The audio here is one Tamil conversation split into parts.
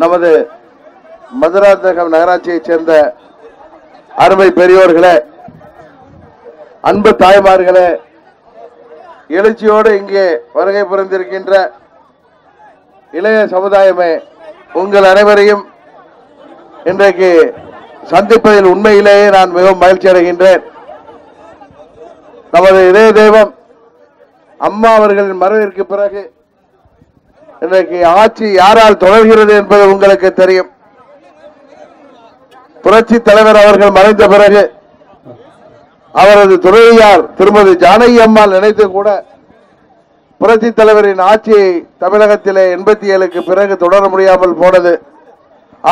நமது மதுராந்தகம் நகராட்சியைச் சேர்ந்த அருமை பெரியோர்களே அன்பு தாய்மார்களே எழுச்சியோடு இங்கே வருகை புரிந்திருக்கின்ற இளைய சமுதாயமே உங்கள் அனைவரையும் இன்றைக்கு சந்திப்பதில் உண்மையிலேயே நான் மிகவும் மகிழ்ச்சி அடைகின்றேன். நமது இதய தெய்வம் அம்மா அவர்களின் மறைவிற்கு பிறகு இன்றைக்கு ஆட்சி யாரால் தொடர்கிறது என்பது உங்களுக்கு தெரியும். புரட்சி தலைவர் அவர்கள் மறைந்த பிறகு அவரது துணைவியார் திருமதி ஜானகி அம்மாள் நினைத்து கூட புரட்சி தலைவரின் ஆட்சியை தமிழகத்திலே எண்பத்தி ஏழுக்கு பிறகு தொடர முடியாமல் போனது.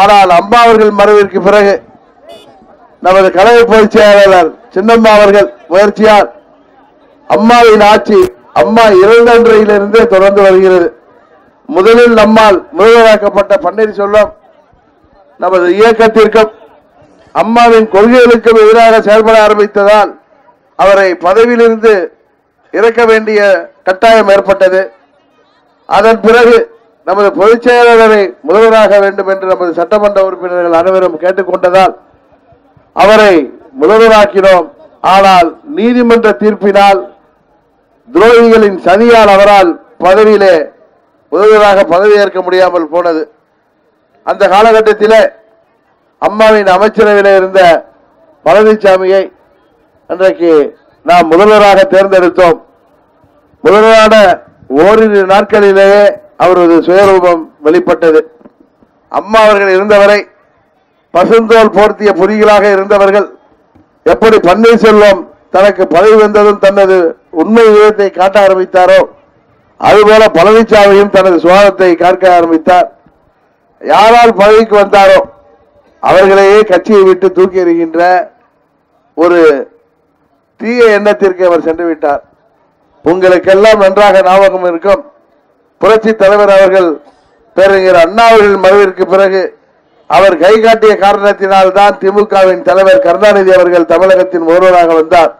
ஆனால் அம்மா அவர்கள் மறைவிற்கு பிறகு நமது கழக பொதுச் செயலாளர் சின்னம்மா அவர்கள் முயற்சியால் அம்மாவின் ஆட்சி அம்மா இறந்தன்றையிலிருந்தே தொடர்ந்து வருகிறது. முதலில் நம்மால் முதல்வராக்கப்பட்ட பன்னீர்செல்வம் நமது இயக்கத்திற்கும் அம்மாவின் கொள்கைகளுக்கும் எதிராக செயல்பட ஆரம்பித்ததால் அவரை பதவியிலிருந்து இறக்க வேண்டிய கட்டாயம் ஏற்பட்டது. அதன் பிறகு நமது பொதுச் செயலாளரை முதல்வராக வேண்டும் என்று நமது சட்டமன்ற உறுப்பினர்கள் அனைவரும் கேட்டுக்கொண்டதால் அவரை முதல்வராக்கினோம். ஆனால் நீதிமன்ற தீர்ப்பினால் துரோகிகளின் சதியால் அவரால் பதவியிலே முதல்வராக பதவியேற்க முடியாமல் போனது. அந்த காலகட்டத்தில் அம்மாவின் அமைச்சரவையில் இருந்த பழனிசாமியை அன்றைக்கு நாம் முதல்வராக தேர்ந்தெடுத்தோம். முதல்வரான ஓரிரு நாட்களிலேயே அவரது சுயரூபம் வெளிப்பட்டது. அம்மா அவர்கள் இருந்தவரை பசுந்தோல் போர்த்திய புலிகளாக இருந்தவர்கள் எப்படி பன்னீர்செல்வம் தனக்கு பதவி வந்ததும் தனது உண்மை விதத்தை காட்ட ஆரம்பித்தாரோ அதுபோல பழனிசாமியும் தனது சுவாதத்தை காக்க ஆரம்பித்தார். யாரால் பதவிக்கு வந்தாரோ அவர்களையே கட்சியை விட்டு தூக்கி எறிகின்ற ஒரு தீய எண்ணத்திற்கு அவர் சென்று விட்டார். உங்களுக்கெல்லாம் நன்றாக ஞாபகம் இருக்கும். புரட்சி தலைவர் அவர்கள் பேரறிஞர் அண்ணா அவர்கள் மறைவிற்கு பிறகு அவர் கை காட்டிய காரணத்தினால் தான் திமுகவின் தலைவர் கருணாநிதி அவர்கள் தமிழகத்தின் ஒருவராக வந்தார்.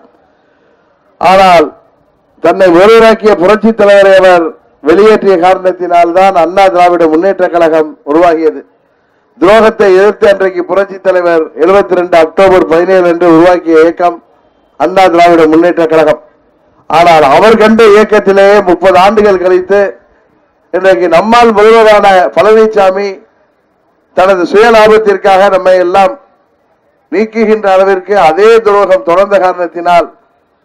ஆனால் தன்னை ஒருவராக்கிய புரட்சி தலைவரை அவர் வெளியேற்றிய காரணத்தினால் தான் அண்ணா திராவிட முன்னேற்ற கழகம் உருவாகியது. துரோகத்தை எதிர்த்து அன்றைக்கு புரட்சி தலைவர் 72 ரெண்டு அக்டோபர் பதினேழு அன்று உருவாக்கிய இயக்கம் அண்ணா திராவிட முன்னேற்ற கழகம். ஆனால் அவர் கண்ட இயக்கத்திலேயே முப்பது ஆண்டுகள் கழித்து இன்றைக்கு நம்மால் முதல்வரான பழனிசாமி தனது சுயலாபத்திற்காக நம்மை எல்லாம் நீக்குகின்ற அளவிற்கு அதே துரோகம் தொடர்ந்த காரணத்தினால்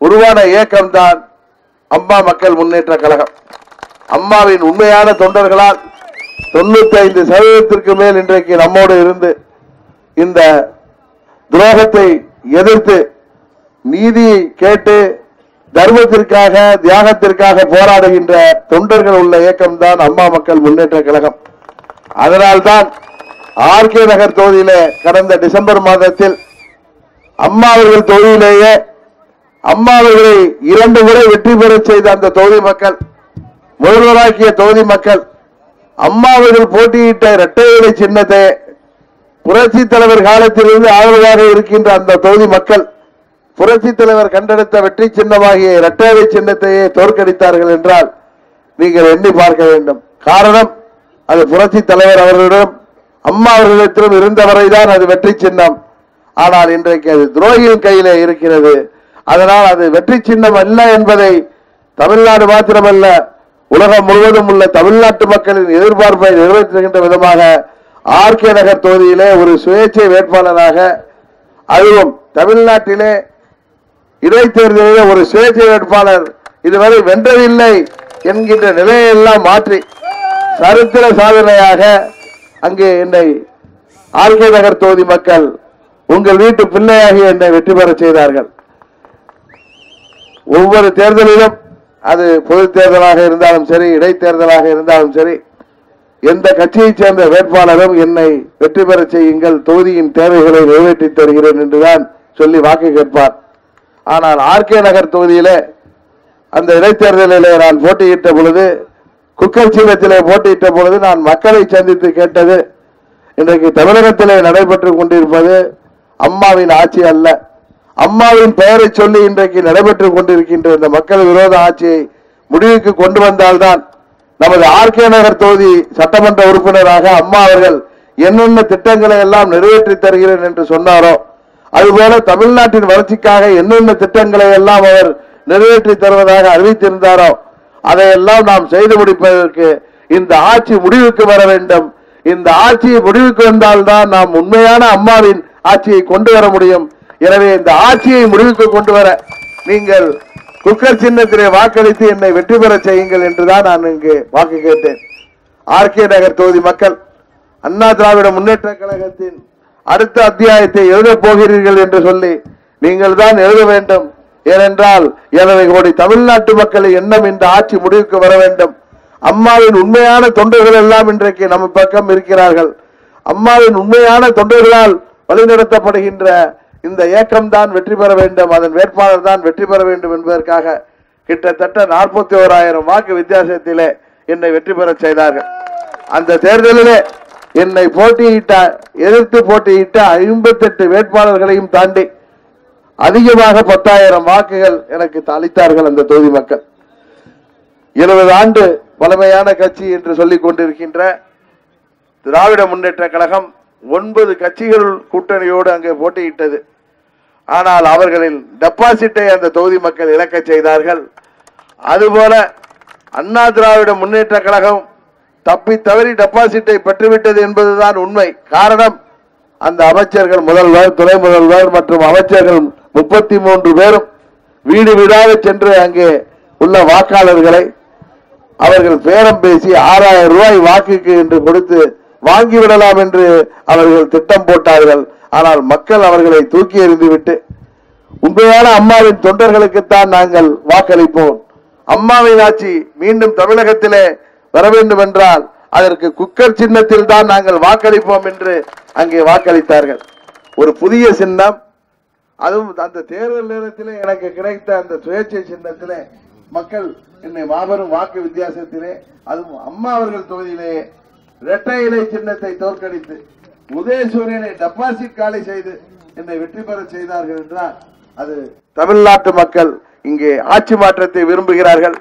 உருவான இயக்கம்தான் அம்மா மக்கள் முன்னேற்ற கழகம். அம்மாவின் உண்மையான தொண்டர்களால் தொண்ணூத்தி ஐந்து சதவீதத்திற்கு மேல் இன்றைக்கு நம்மோடு இருந்து இந்த துரோகத்தை எதிர்த்து நீதி கேட்டு தர்மத்திற்காக தியாகத்திற்காக போராடுகின்ற தொண்டர்கள் உள்ள இயக்கம்தான் அம்மா மக்கள் முன்னேற்ற கழகம். அதனால்தான் ஆர்கே நகர் தொகுதியிலே கடந்த டிசம்பர் மாதத்தில் அம்மா அவர்கள் தொகுதியிலேயே அம்மா அவர்களை இரண்டு முறை வெற்றி பெறச் செய்த அந்த தொகுதி மக்கள் முதல்வராக்கிய தொகுதி மக்கள் அம்மா அவர்கள் போட்டியிட்ட இரட்டை சின்னத்தை புரட்சி தலைவர் காலத்திலிருந்து ஆதரவாக இருக்கின்ற அந்த தொகுதி மக்கள் புரட்சி தலைவர் கண்டெடுத்த வெற்றி சின்னமாகிய இரட்டை சின்னத்தையே தோற்கடித்தார்கள் என்றால் நீங்கள் எண்ணி பார்க்க வேண்டும். காரணம் அது புரட்சி தலைவர் அவர்களிடம் அம்மா அவர்களிடத்திலும் இருந்தவரைதான் அது வெற்றி சின்னம். ஆனால் இன்றைக்கு அது துரோகியின் கையிலே இருக்கிறது. அதனால் அது வெற்றி சின்னம் அல்ல என்பதை தமிழ்நாடு மாத்திரமல்ல உலகம் முழுவதும் உள்ள தமிழ்நாட்டு மக்களின் எதிர்பார்ப்பை நிறைவேற்றுகின்ற விதமாக ஆர்கே நகர் தொகுதியிலே ஒரு சுயேட்சை வேட்பாளராக அதுவும் தமிழ்நாட்டிலே இடைத்தேர்தலிலே ஒரு சுயேட்சை வேட்பாளர் இதுவரை வென்றதில்லை என்கின்ற நிலையெல்லாம் மாற்றி சரித்திர சாதனையாக அங்கே என்னை ஆர்கே நகர் தொகுதி மக்கள் உங்கள் வீட்டு பிள்ளையாகி என்னை வெற்றி பெறச் செய்தார்கள். ஒவ்வொரு தேர்தலிலும் அது பொது தேர்தலாக இருந்தாலும் சரி இடைத்தேர்தலாக இருந்தாலும் சரி எந்த கட்சியைச் சேர்ந்த வேட்பாளரும் என்னை வெற்றி பெறச் செய்யுங்கள் தொகுதியின் தேவைகளை நிறைவேற்றித் தருகிறேன் என்றுதான் சொல்லி வாக்கு கேட்பார். ஆனால் ஆர்கே நகர் தொகுதியிலே அந்த இடைத்தேர்தலிலே நான் போட்டியிட்ட பொழுது குக்கர் சின்னத்திலே போட்டியிட்ட பொழுது நான் மக்களை சந்தித்து கேட்டது இன்றைக்கு தமிழகத்திலே நடைபெற்றுக் கொண்டிருப்பது அம்மாவின் ஆட்சி அல்ல. அம்மாவின் பெயரை சொல்லி இன்றைக்கு நடைபெற்றுக் கொண்டிருக்கின்ற இந்த மக்கள் விரோத ஆட்சியை முடிவுக்கு கொண்டு வந்தால்தான் நமது ஆர்கே நகர் தொகுதி சட்டமன்ற உறுப்பினராக அம்மா அவர்கள் என்னென்ன திட்டங்களை எல்லாம் நிறைவேற்றி தருகிறேன் என்று சொன்னாரோ அதுபோல தமிழ்நாட்டின் வளர்ச்சிக்காக என்னென்ன திட்டங்களை எல்லாம் அவர் நிறைவேற்றி தருவதாக அறிவித்திருந்தாரோ அதையெல்லாம் நாம் செய்து முடிப்பதற்கு இந்த ஆட்சி முடிவுக்கு வர வேண்டும். இந்த ஆட்சியை முடிவுக்கு வந்தால்தான் நாம் உண்மையான அம்மாவின் ஆட்சியை கொண்டு வர முடியும். எனவே இந்த ஆட்சியை முடிவுக்கு கொண்டு வர நீங்கள் குக்கர் சின்னத்திலே வாக்களித்து என்னை வெற்றி பெற செய்யுங்கள் என்றுதான் நான் இங்கு வாக்கு கேட்டேன். ஆர்கே நகர் தொகுதி மக்கள் அண்ணா திராவிட முன்னேற்ற கழகத்தின் அடுத்த அத்தியாயத்தை எழுதப் போகிறீர்கள் என்று சொல்லி நீங்கள் தான் எழுத வேண்டும். ஏனென்றால் ஏழரை கோடி தமிழ்நாட்டு மக்களின் எண்ணம் இந்த ஆட்சி முடிவுக்கு வர வேண்டும். அம்மாவின் உண்மையான தொண்டர்கள் எல்லாம் இன்றைக்கு நம்ம பக்கம் இருக்கிறார்கள். அம்மாவின் உண்மையான தொண்டர்களால் வழிநடத்தப்படுகின்ற இந்த இயக்கம் தான் வெற்றி பெற வேண்டும் அதன் வேட்பாளர் தான் வெற்றி பெற வேண்டும் என்பதற்காக கிட்டத்தட்ட நாற்பத்தி ஓராயிரம் வாக்கு வித்தியாசத்திலே என்னை வெற்றி பெற செய்தார்கள். அந்த தேர்தலிலே என்னை போட்டியிட்ட எதிர்த்து போட்டியிட்ட ஐம்பத்தெட்டு வேட்பாளர்களையும் தாண்டி அதிகமாக பத்தாயிரம் வாக்குகள் எனக்கு அளித்தார்கள் அந்த தொகுதி மக்கள். இருபது ஆண்டு பழமையான கட்சி என்று சொல்லிக் கொண்டிருக்கின்ற திராவிட முன்னேற்ற கழகம் ஒன்பது கட்சிகள் கூட்டணியோடு அங்கே போட்டியிட்டது. ஆனால் அவர்களின் டெபாசிட்டை அந்த தொகுதி மக்கள் இழக்கச் செய்தார்கள். அதுபோல அண்ணா திராவிட முன்னேற்ற கழகம் தப்பி தவறி டெபாசிட்டை பெற்றுவிட்டது என்பதுதான் உண்மை. காரணம் அந்த அமைச்சர்கள் முதல்வர் துணை முதல்வர் மற்றும் அமைச்சர்கள் முப்பத்தி மூன்று பேரும் வீடு வீடாக சென்று அங்கே உள்ள வாக்காளர்களை அவர்கள் பேரம் பேசி ஆறாயிரம் ரூபாய் வாக்குக்கு என்று கொடுத்து வாங்கிவிடலாம் என்று அவர்கள் திட்டம் போட்டார்கள். ஆனால் மக்கள் அவர்களை தூக்கி எறிந்துவிட்டு உண்மையான அம்மாவின் தொண்டர்களுக்குத்தான் நாங்கள் வாக்களிப்போம். அம்மாவின் ஆட்சி மீண்டும் தமிழகத்திலே வர வேண்டும் என்றால் அதற்கு குக்கர் சின்னத்தில் தான் நாங்கள் வாக்களிப்போம் என்று அங்கே வாக்களித்தார்கள். ஒரு புதிய சின்னம் அதுவும் அந்த தேர்தல் நேரத்திலே எனக்கு கிடைத்த அந்த சுயேட்சை சின்னத்திலே மக்கள் என்னை மாபெரும் வாக்கு வித்தியாசத்திலே அதுவும் அம்மா அவர்கள் தொகுதியிலே இரட்டை இலை சின்னத்தை தோற்கடித்து உதயசூரியனை டெபாசிட் காலி செய்து என்னை வெற்றி பெற செய்தார்கள் என்றால் அது தமிழ்நாட்டு மக்கள் இங்கே ஆட்சி மாற்றத்தை விரும்புகிறார்கள்.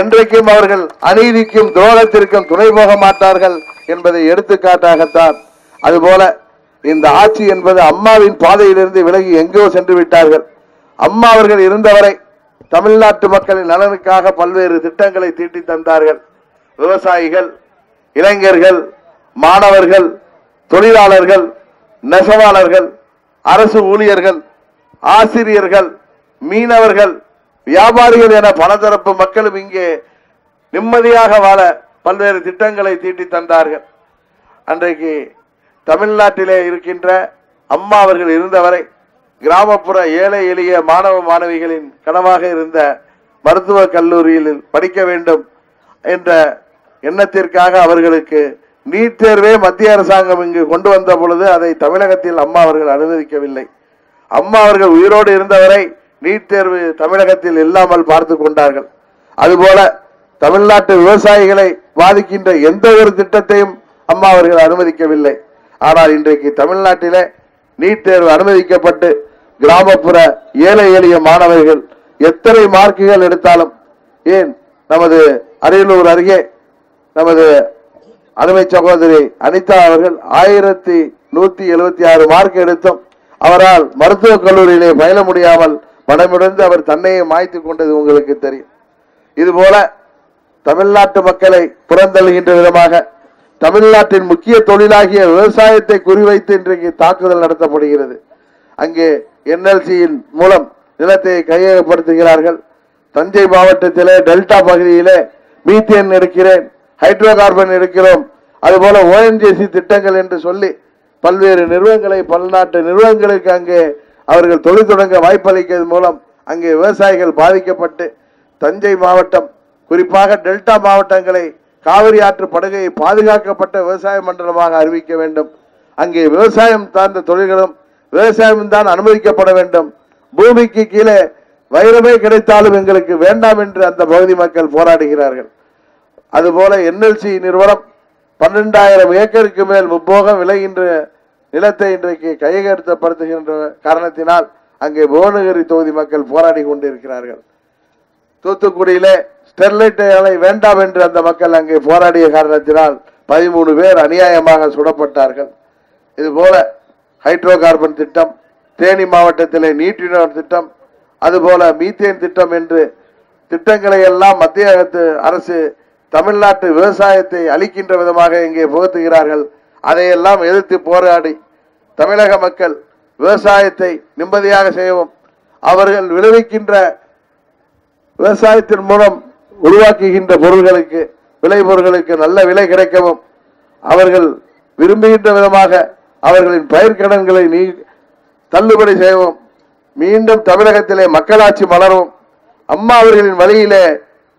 என்றைக்கும் அவர்கள் அநீதிக்கும் துரோகத்திற்கும் துணை போக மாட்டார்கள் என்பதை எடுத்துக்காட்டாகத்தான் அதுபோல இந்த ஆட்சி என்பது அம்மாவின் பாதையிலிருந்து விலகி எங்கோ சென்று விட்டார்கள். அம்மா அவர்கள் இருந்தவரை தமிழ்நாட்டு மக்களின் நலனுக்காக பல்வேறு திட்டங்களை தீட்டி தந்தார்கள். விவசாயிகள் இளைஞர்கள் மாணவர்கள் தொழிலாளர்கள் நெசவாளர்கள் அரசு ஊழியர்கள் ஆசிரியர்கள் மீனவர்கள் வியாபாரிகள் என பலதரப்பு மக்களும் இங்கே நிம்மதியாக வாழ பல்வேறு திட்டங்களை தீட்டி தந்தார்கள். அன்றைக்கு தமிழ்நாட்டிலே இருக்கின்ற அம்மா அவர்கள் இருந்தவரை கிராமப்புற ஏழை எளிய மாணவ மாணவிகளின் கனவாக இருந்த மருத்துவக் கல்லூரியில் படிக்க வேண்டும் என்ற எண்ணத்திற்காக அவர்களுக்கு நீட் தேர்வே மத்திய அரசாங்கம் இங்கு கொண்டு வந்த பொழுது அதை தமிழகத்தில் அம்மா அவர்கள் அனுமதிக்கவில்லை. அம்மா அவர்கள் உயிரோடு இருந்தவரை நீட் தேர்வு தமிழகத்தில் இல்லாமல் பார்த்து கொண்டார்கள். அதுபோல தமிழ்நாட்டு விவசாயிகளை பாதிக்கின்ற எந்த ஒரு திட்டத்தையும் அம்மா அவர்கள் அனுமதிக்கவில்லை. ஆனால் இன்றைக்கு தமிழ்நாட்டிலே நீட் தேர்வு அனுமதிக்கப்பட்டு கிராமப்புற ஏழை எளிய மாணவர்கள் எத்தனை மார்க்குகள் எடுத்தாலும் ஏன் நமது அரியலூர் அருகே நமது அருமை சகோதரி அனிதா அவர்கள் ஆயிரத்தி நூத்தி எழுபத்தி ஆறு மார்க் எடுத்தும் அவரால் மருத்துவக் கல்லூரியிலே பயில முடியாமல் மனமிழந்து அவர் தன்னையே மாய்த்து கொண்டது உங்களுக்கு தெரியும். இதுபோல தமிழ்நாட்டு மக்களை புறந்தள்ளுகின்ற விதமாக தமிழ்நாட்டின் முக்கிய தொழிலாகிய விவசாயத்தை குறிவைத்து இன்றைக்கு தாக்குதல் நடத்தப்படுகிறது. அங்கே என்எல்சியின் மூலம் நிலத்தை கையகப்படுத்துகிறார்கள். தஞ்சை மாவட்டத்திலே டெல்டா பகுதியிலே மீத்தேன் எடுக்கிறேன். ஹைட்ரோ கார்பன் இருக்கிறோம். அதுபோல ஓஎன்ஜிசி திட்டங்கள் என்று சொல்லி பல்வேறு நிறுவனங்களை பல்நாட்டு நிறுவனங்களுக்கு அங்கே அவர்கள் தொழில் தொடங்க வாய்ப்பளிக்கிறது மூலம் அங்கே விவசாயிகள் பாதிக்கப்பட்டு தஞ்சை மாவட்டம் குறிப்பாக டெல்டா மாவட்டங்களை காவிரி ஆற்று படுகையை பாதுகாக்கப்பட்ட விவசாய மண்டலமாக அறிவிக்க வேண்டும். அங்கே விவசாயம் சார்ந்த தொழில்களும் விவசாயம் தான் அனுமதிக்கப்பட வேண்டும். பூமிக்கு கீழே வைரமே கிடைத்தாலும் எங்களுக்கு வேண்டாம் என்று அந்த பகுதி மக்கள் போராடுகிறார்கள். அதுபோல என்எல்சி நிறுவனம் பன்னெண்டாயிரம் ஏக்கருக்கு மேல் முப்போகம் விளைகின்ற நிலத்தை இன்றைக்கு கையகப்படுத்தப்படுத்துகின்ற காரணத்தினால் அங்கே புவனகிரி தொகுதி மக்கள் போராடி கொண்டிருக்கிறார்கள். தூத்துக்குடியிலே ஸ்டெர்லைட் ஆலை வேண்டாம் என்று அந்த மக்கள் அங்கே போராடிய காரணத்தினால் பதிமூணு பேர் அநியாயமாக சுடப்பட்டார்கள். இதுபோல ஹைட்ரோ கார்பன் திட்டம் தேனி மாவட்டத்திலே நீட்டினர் திட்டம் அதுபோல மீத்தேன் திட்டம் என்று திட்டங்களை எல்லாம் மத்திய அரசு தமிழ்நாட்டு விவசாயத்தை அழிக்கின்ற விதமாக இங்கே புகுத்துகிறார்கள். அதையெல்லாம் எதிர்த்து போராடி தமிழக மக்கள் விவசாயத்தை நிம்மதியாக செய்யவும் அவர்கள் விளைவிக்கின்ற விவசாயத்தின் மூலம் உருவாக்குகின்ற பொருள்களுக்கு விளை பொருட்களுக்கு நல்ல விலை கிடைக்கவும் அவர்கள் விரும்புகின்ற விதமாக அவர்களின் பயிர்க்கடன்களை நீ தள்ளுபடி செய்யவும் மீண்டும் தமிழகத்திலே மக்களாட்சி மலரும் அம்மா அவர்களின் வழியிலே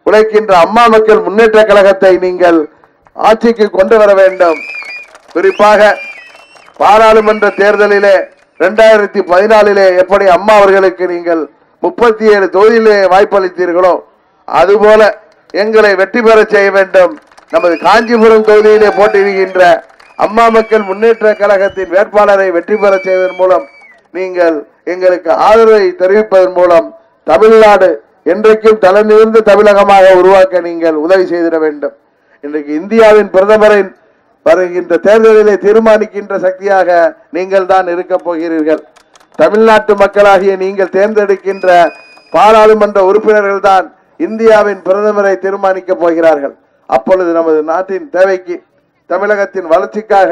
உழைக்கின்ற அம்மா மக்கள் முன்னேற்ற கழகத்தை நீங்கள் ஆட்சிக்கு கொண்டு வர வேண்டும். குறிப்பாக பாராளுமன்ற தேர்தலிலே இரண்டாயிரத்தி பதினாலிலே எப்படி அம்மா அவர்களுக்கு நீங்கள் முப்பத்தி ஏழு தொகுதியிலே வாய்ப்பளித்தீர்களோ அதுபோல எங்களை வெற்றி பெற செய்ய வேண்டும். நமது காஞ்சிபுரம் தொகுதியிலே போட்டியிடுகின்ற அம்மா மக்கள் முன்னேற்ற கழகத்தின் வேட்பாளரை வெற்றி பெற செய்வதன் மூலம் நீங்கள் எங்களுக்கு ஆதரவை தெரிவிப்பதன் மூலம் தமிழ்நாடு என்றைக்கும் தலை நிமிர்ந்த தமிழகமாக உருவாக்க நீங்கள் உதவி செய்திட வேண்டும். இன்றைக்கு இந்தியாவின் பிரதமரின் வருகின்ற தேர்தலிலே தீர்மானிக்கின்ற சக்தியாக நீங்கள் தான் இருக்கப் போகிறீர்கள். தமிழ்நாட்டு மக்களாகிய நீங்கள் தேர்ந்தெடுக்கின்ற பாராளுமன்ற உறுப்பினர்கள் தான் இந்தியாவின் பிரதமரை தீர்மானிக்கப் போகிறார்கள். அப்பொழுது நமது நாட்டின் தேவைக்கு தமிழகத்தின் வளர்ச்சிக்காக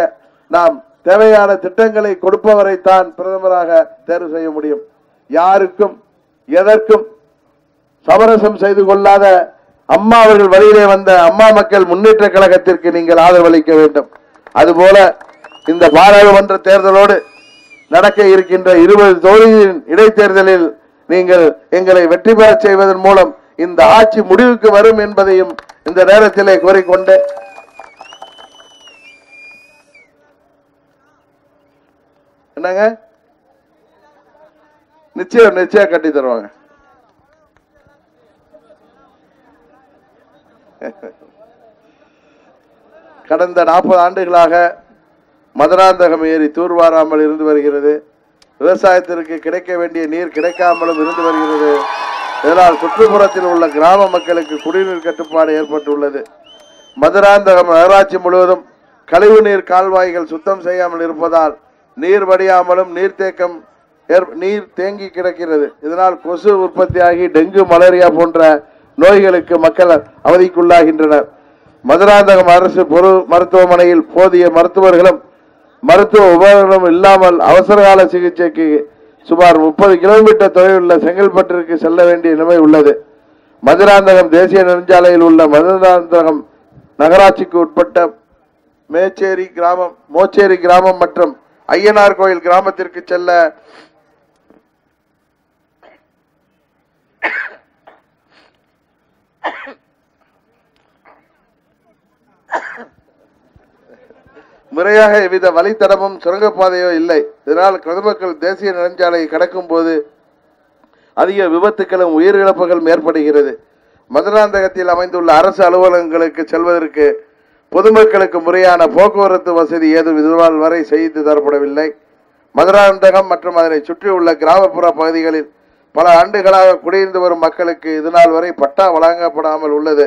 நாம் தேவையான திட்டங்களை கொடுப்பவரை தான் பிரதமராக தேர்வு செய்ய முடியும். யாருக்கும் எதற்கும் சமரசம் செய்து கொள்ளாத அம்மா அவர்கள் வழியிலே வந்த அம்மா மக்கள் முன்னேற்ற கழகத்திற்கு நீங்கள் ஆதரவளிக்க வேண்டும். அதுபோல இந்த பாராளுமன்ற தேர்தலோடு நடக்க இருக்கின்ற இருபது தொகுதியின் இடைத்தேர்தலில் நீங்கள் எங்களை வெற்றி பெறச் செய்வதன் மூலம் இந்த ஆட்சி முடிவுக்கு வரும் என்பதையும் இந்த நேரத்திலே கோரிக்கொண்டு என்னங்க? நிச்சயம் நிச்சயம் கட்டி தருவாங்க. கடந்த நாற்பது ஆண்டுகளாக மதுராந்தகம் ஏரி தூர்வாராமல் இருந்து வருகிறது. விவசாயத்திற்கு கிடைக்க வேண்டிய நீர் கிடைக்காமலும் இருந்து வருகிறது. இதனால் சுற்றுப்புறத்தில் உள்ள கிராம மக்களுக்கு குடிநீர் கட்டுப்பாடு ஏற்பட்டுள்ளது. மதுராந்தகம் நகராட்சி முழுவதும் கழிவுநீர் கால்வாய்கள் சுத்தம் செய்யாமல் இருப்பதால் நீர் வடியாமலும் நீர்த்தேக்கம் ஏற்- நீர் தேங்கி கிடக்கிறது. இதனால் கொசு உற்பத்தியாகி டெங்கு மலேரியா போன்ற நோய்களுக்கு மக்கள் அவதிக்குள்ளாகின்றனர். மதுராந்தகம் அரசு பொது மருத்துவமனையில் போதிய மருத்துவர்களும் மருத்துவ உபகரணம் இல்லாமல் அவசரகால சிகிச்சைக்கு சுமார் முப்பது கிலோமீட்டர் தொலைவுள்ள செங்கல்பட்டிற்கு செல்ல வேண்டிய நிலைமை உள்ளது. மதுராந்தகம் தேசிய நெடுஞ்சாலையில் உள்ள மதுராந்தகம் நகராட்சிக்கு உட்பட்ட மேச்சேரி கிராமம் மோச்சேரி கிராமம் மற்றும் ஐயனார் கோயில் கிராமத்திற்கு செல்ல முறையாக எவ்வித வழித்தடமும் சுரங்கப்பாதையோ இல்லை. இதனால் பொதுமக்கள் தேசிய நெடுஞ்சாலையை கடக்கும் போது அதிக விபத்துக்களும் உயிரிழப்புகளும் ஏற்படுகிறது. மதுராந்தகத்தில் அமைந்துள்ள அரசு அலுவலகங்களுக்கு செல்வதற்கு பொதுமக்களுக்கு முறையான போக்குவரத்து வசதி ஏதும் இதுநாள் வரை செய்து தரப்படவில்லை. மதுராந்தகம் மற்றும் அதனை சுற்றியுள்ள கிராமப்புற பகுதிகளில் பல ஆண்டுகளாக குடியிருந்து வரும் மக்களுக்கு இதுநாள் வரை பட்டா வழங்கப்படாமல் உள்ளது.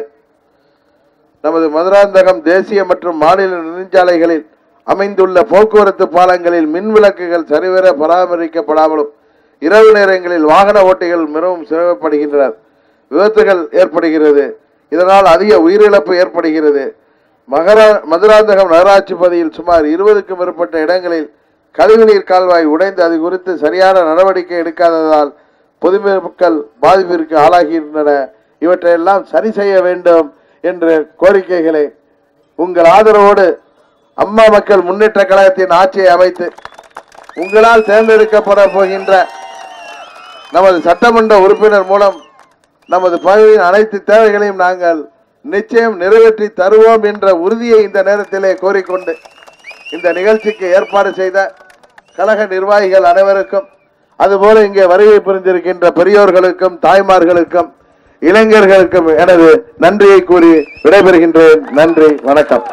நமது மதுராந்தகம் தேசிய மற்றும் மாநில நெடுஞ்சாலைகளில் அமைந்துள்ள போக்குவரத்து பாலங்களில் மின் விளக்குகள் சரிவர பராமரிக்கப்படாமலும் இரவு நேரங்களில் வாகன ஓட்டிகள் மிகவும் சிரமப்படுகின்றனர். விபத்துகள் ஏற்படுகிறது. இதனால் அதிக உயிரிழப்பு ஏற்படுகிறது. மகரா மதுராந்தகம் நகராட்சி பகுதியில் சுமார் இருபதுக்கும் மேற்பட்ட இடங்களில் கழிவுநீர் கால்வாய் உடைந்து அது குறித்து சரியான நடவடிக்கை எடுக்காததால் பொதுமக்கள் பாதிப்பிற்கு ஆளாகின்றன. இவற்றையெல்லாம் சரி செய்ய வேண்டும் என்ற கோரிக்கைகளை உங்கள் ஆதரவோடு அம்மா மக்கள் முன்னேற்ற கழகத்தின் ஆட்சியை அமைத்து உங்களால் தேர்ந்தெடுக்கப்பட போகின்ற நமது சட்டமன்ற உறுப்பினர் மூலம் நமது பகுதியின் அனைத்து தேவைகளையும் நாங்கள் நிச்சயம் நிறைவேற்றி தருவோம் என்ற உறுதியை இந்த நேரத்திலே கோரிக்கொண்டு இந்த நிகழ்ச்சிக்கு ஏற்பாடு செய்த கழக நிர்வாகிகள் அனைவருக்கும் அதுபோல இங்கே வருகை புரிந்திருக்கின்ற பெரியோர்களுக்கும் தாய்மார்களுக்கும் இளைஞர்களுக்கும் எனது நன்றியை கூறி விடைபெறுகின்றேன். நன்றி வணக்கம்.